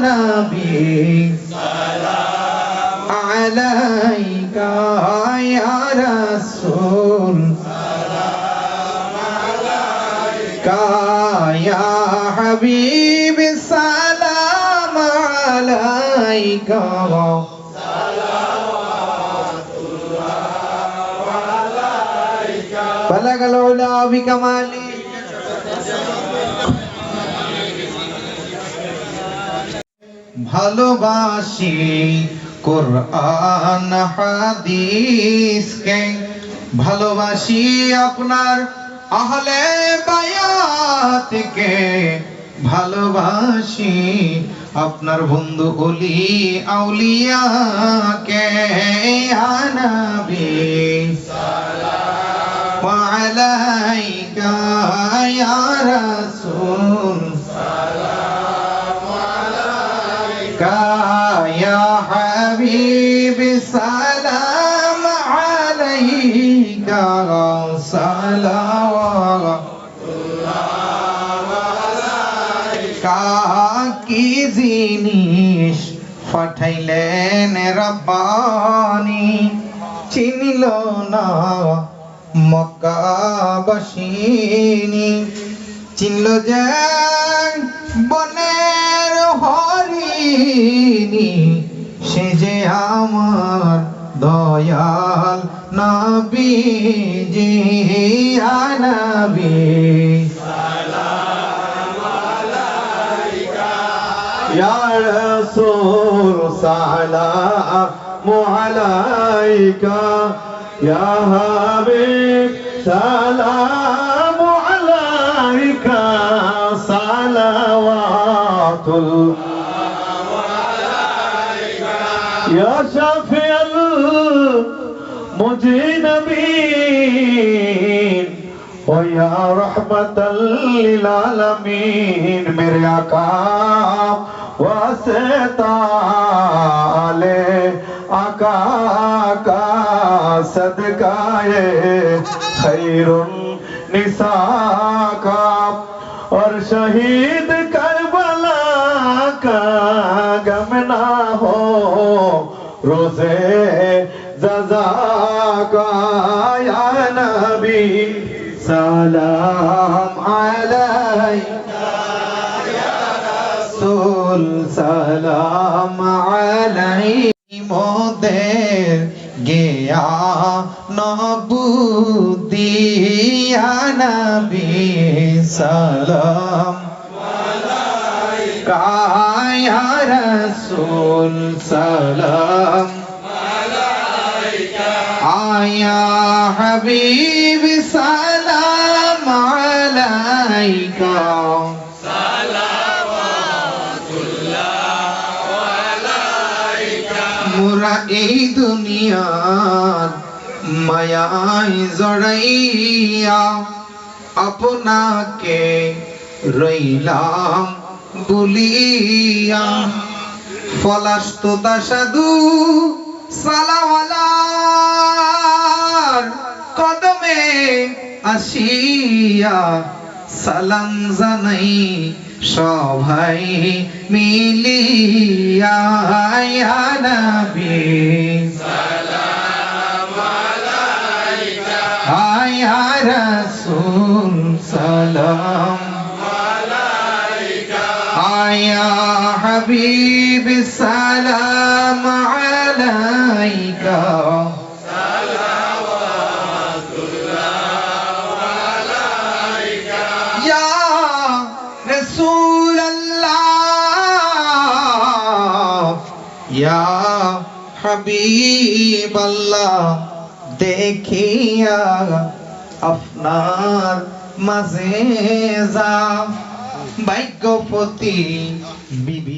نبي سلام عليك يا رسول سلام عليك يا حبيبي سلام عليك بلغ العلا بكماله ভালোবাসি কোরআন, হাদিসকে। ভালোবাসি আপনার আহলে বায়াতকে। ভালোবাসি আপনার বন্ধু অলি আউলিয়াকে। আনাবি আলাইকা, ইয়া يا حبيبي سلام عليك صلوات কি জিনিস পাঠাইলেন রব্বানি চিনিল না মক্কাবাসিনী চিনল যে বনের হরিণী সে যে আমার দয়াল নবীজি আনবী রসুল সালাম আলাইকা। ইয়া হাবিব সালাম الباطل يا شافي المذنبين ويا رحمة للعالمين میرے آقا واسطہ لے آقا کا صدقہ خیر نساء کا اور شہید हो रोजे जजा का या नबी সালাম আলাইকা রাসূল সালাম আলাইহি মোদের গিয়া নবুদিয়া নবী সালাম রসুল সালাম। আয়া হাবিব সালাম আলাইকা। মোরা এই দুনিয়ার মায়ায় জড়াইয়া আপনাকে রইলাম। বলিয়া ফলাস্ততা সাধু সালাওয়ালার কদমে আসিয়া সালাম জানাই সবাই মিলিয়া। নবী আয়া রাসূল সালাম। আয়া হাবিব সালাম আলাইকা ইয়া রাসূলুল্লাহ ইয়া হাবিবাল্লাহ দেখিয়া আপনার মাঝে যা ভাগ্যপতি বিবি